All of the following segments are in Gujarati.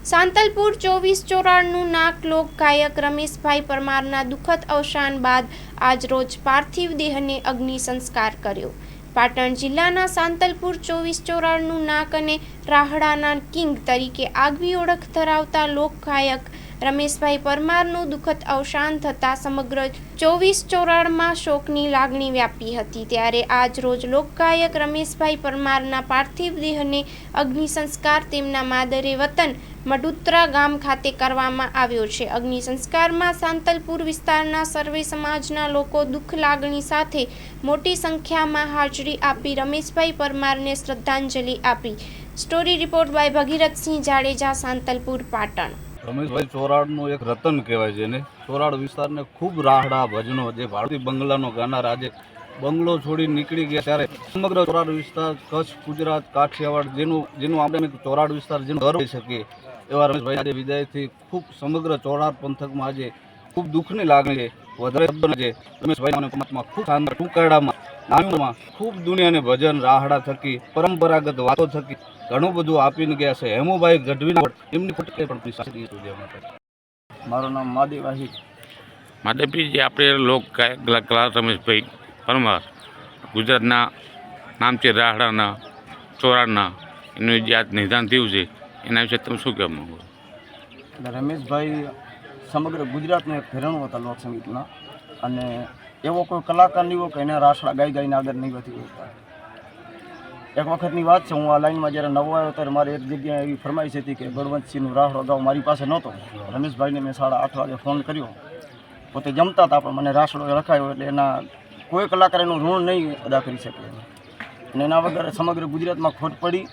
સાંતલપુર ચોવીસ ચોરાણનું નાક લોક ગાયક રમેશભાઈ પરમારના દુઃખદ અવસાન બાદ આજરોજ પાર્થિવ દેહને અગ્નિ સંસ્કાર કર્યો. પાટણ જિલ્લાના સાંતલપુર ચોવીસ ચોરાણનું નાક અને રાહડાના કિંગ તરીકે આગવી ઓળખ ધરાવતા લોક ગાયક રમેશભાઈ પરમારનું દુઃખદ અવસાન થતાં સમગ્ર ચોવીસ ચોરાણમાં શોકની લાગણી વ્યાપી હતી. ત્યારે આજ રોજ લોકગાયક રમેશભાઈ પરમારના પાર્થિવ દેહને અગ્નિ સંસ્કાર તેમના માદરે વતન મડુત્રા ગામ ખાતે કરવામાં આવ્યો છે. અગ્નિ સંસ્કારમાં સાંતલપુર વિસ્તારના સર્વે સમાજના લોકો દુઃખ લાગણી સાથે મોટી સંખ્યામાં હાજરી આપી રમેશભાઈ પરમારને શ્રદ્ધાંજલિ આપી. Story report by Bhagirathsinh Jadeja, Santalpur, Patan. Rameshbhai ચોરાડનું એક રતન કહેવાય છે ને ચોરાડ વિસ્તારને ખૂબ રાહડા ભજનો જે ભારતીય બંગલાનો ગાનાર આજે બંગલો છોડી નીકળી ગયા ત્યારે સમગ્ર ચોરાડ વિસ્તાર, કચ્છ, ગુજરાત, કાઠિયાવાડ જેનું જેનું આપણે ચોરાડ વિસ્તાર જેનું ગર્વ શકીએ, એવા રમેશભાઈ આજે વિદાયથી ખૂબ સમગ્ર ચોરાડ પંથકમાં આજે ખૂબ દુઃખની લાગણી છે. વધારે શબ્દો છે રમેશભાઈ પરમાત્મા ખૂબ શાનદાર ટૂંકાડામાં નાનીઓમાં ખૂબ દુનિયાને ભજન રાહડા થકી પરંપરાગત વાતો થકી ઘણું બધું આપીને ગયા છે. હેમુભાઈ ગઢવીના એમની ફટકે પણ સુધી સુધી મારું નામ આહિર માધવજી આપણે લોક કલાકાર રમેશભાઈ પરમાર ગુજરાતના નામચીન રાહડાના ચોરાડના એનું જે આજ નિદાન થયું છે એના વિશે તમે શું કહેવા માગો રમેશભાઈ સમગ્ર ગુજરાતનું એક ઘરેણું હતા લોકસંગીતના અને એવો કોઈ કલાકાર નહીં હોય કે એને રાસડા ગાઈ ગાઈને આગળ નહીં વધી હોતા એક વખતની વાત છે, હું આ લાઈનમાં જ્યારે નવો આવ્યો ત્યારે મારે એક જગ્યાએ એવી ફરમાઈશ હતી કે બળવંતસિંહનું રાસડો અગાઉ મારી પાસે નહોતો. રમેશભાઈને મેં સાડા આઠ વાગે ફોન કર્યો. પોતે જમતા હતા, પણ મને રાસડો રખાયો એટલે એના કોઈ કલાકાર એનું ઋણ નહીં અદા કરી શકે અને એના વગર સમગ્ર ગુજરાતમાં ખોટ પડી.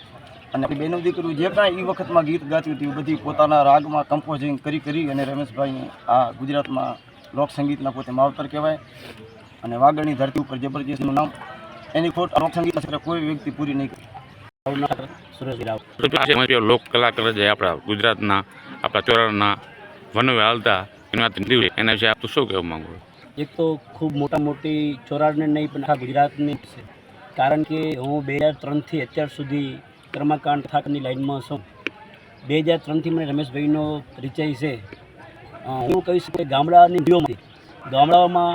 અને આપણી બહેનો દીકરીઓ જે કાંઈ એ વખતમાં ગીત ગાતી હતી એ બધી પોતાના રાગમાં કમ્પોઝિંગ કરી કરી અને રમેશભાઈ આ ગુજરાતમાં લોકસંગીતના પોતે માવતર કહેવાય. અને વાગડની ધરતી ઉપર જબરજસ્તનું નામ એની ખોટ લોકસંગીતના ક્ષેત્રે કોઈ વ્યક્તિ પૂરી નહીં કરી. લોક કલાકાર જે આપણા ગુજરાતના આપણા ચોરાના વનવે હાલતા એનું એના વિશે આપ શું કહેવા માંગો એક તો ખૂબ મોટા મોટી ચોરાડને નહીં પણ આખા ગુજરાતની છે. કારણ કે હું બે હજાર ત્રણથી અત્યાર સુધી કર્મકાંડ થાકની લાઇનમાં છું. બે હજાર ત્રણથી મને રમેશભાઈનો પરિચય છે. હું કહી શકું ગામડાની વિડીયોમાંથી ગામડાઓમાં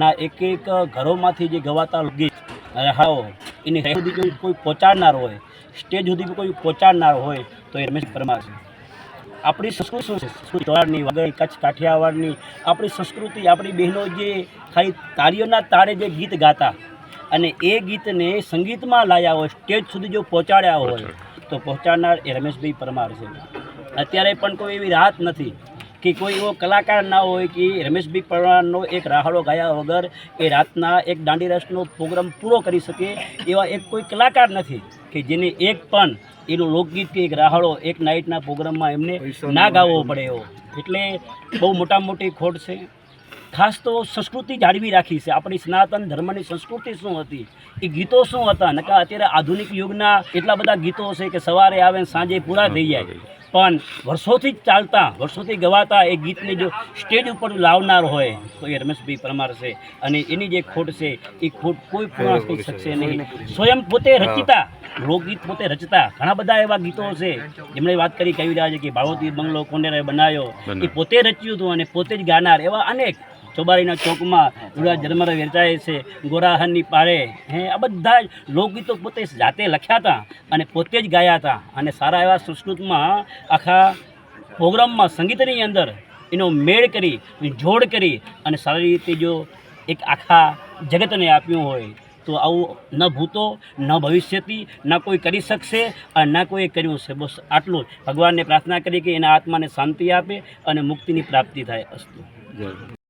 ના એક એક ઘરોમાંથી જે ગવાતા ગીત, રહાઓ, એની ઘર સુધી કોઈ પહોંચાડનાર હોય, સ્ટેજ સુધી કોઈ પહોંચાડનાર હોય, તો એ રમેશ પરમાર છે. આપણી સંસ્કૃતિ સંસ્કૃતિ ચોરાડની વગર કચ્છ કાઠિયાવાડની આપણી સંસ્કૃતિ, આપણી બહેનો જે ખાલી તાળીઓના તાળે જે ગીત ગાતા અને એ ગીતને સંગીતમાં લાયા હોય સ્ટેજ સુધી જો પહોંચાડ્યા હોય તો પહોંચાડનાર એ રમેશભાઈ પરમાર છે. અત્યારે પણ કોઈ એવી રાહત નથી કે કોઈ એવો કલાકાર ના હોય કે રમેશભાઈ પરમારનો એક રાહડો ગાયા વગર એ રાતના એક દાંડી રાસનો પ્રોગ્રામ પૂરો કરી શકે એવા એક કોઈ કલાકાર નથી કે જેને એક પણ એનું લોકગીત કે એક રાહડો એક નાઇટના પ્રોગ્રામમાં એમને ના ગાવો પડે એવો. એટલે બહુ મોટા મોટી ખોટ છે. ખાસ તો સંસ્કૃતિ જાળવી રાખી છે. આપણી સનાતન ધર્મની સંસ્કૃતિ શું હતી? એ ગીતો શું હતા? નકા અત્યારે આધુનિક યુગના એટલા બધા ગીતો છે કે સવારે આવે સાંજે પૂરા થઈ જાય. પણ વર્ષોથી જ ચાલતા વર્ષોથી ગવાતા એ ગીતને જો સ્ટેજ ઉપર લાવનાર હોય તો એ રમેશભાઈ પરમાર છે. અને એની જે ખોટ છે એ ખોટ કોઈ પૂર્ણ થઈ શકશે નહીં. સ્વયં પોતે રચિતા લોકગીત પોતે રચતા. ઘણા બધા એવા ગીતો છે. જેમણે વાત કરી કહી રહ્યા છે કે ભાવતી બંગલો કોનેરે બનાવ્યો. એ પોતે રચ્યું હતું અને પોતે જ ગાનાર એવા અનેક ચોબારીના ચોકમાં જુડા જન્મર વેચાય છે, ગોરાહનની પાળે. હે, આ બધા જ લોકગીતો પોતે જાતે લખ્યા હતા અને પોતે જ ગાયા હતા. અને સારા એવા સંસ્કૃતમાં આખા પ્રોગ્રામમાં સંગીતની અંદર એનો મેળ કરી, જોડ કરી અને સારી રીતે જો એક આખા જગતને આપ્યું હોય, તો આવું ન ભૂતો, ન ભવિષ્યથી ન કોઈ કરી શકશે અને ન કોઈ કર્યું છે બસ આટલું જ. ભગવાનને પ્રાર્થના કરી કે એના આત્માને શાંતિ આપે અને મુક્તિની પ્રાપ્તિ થાય અસ્તુ.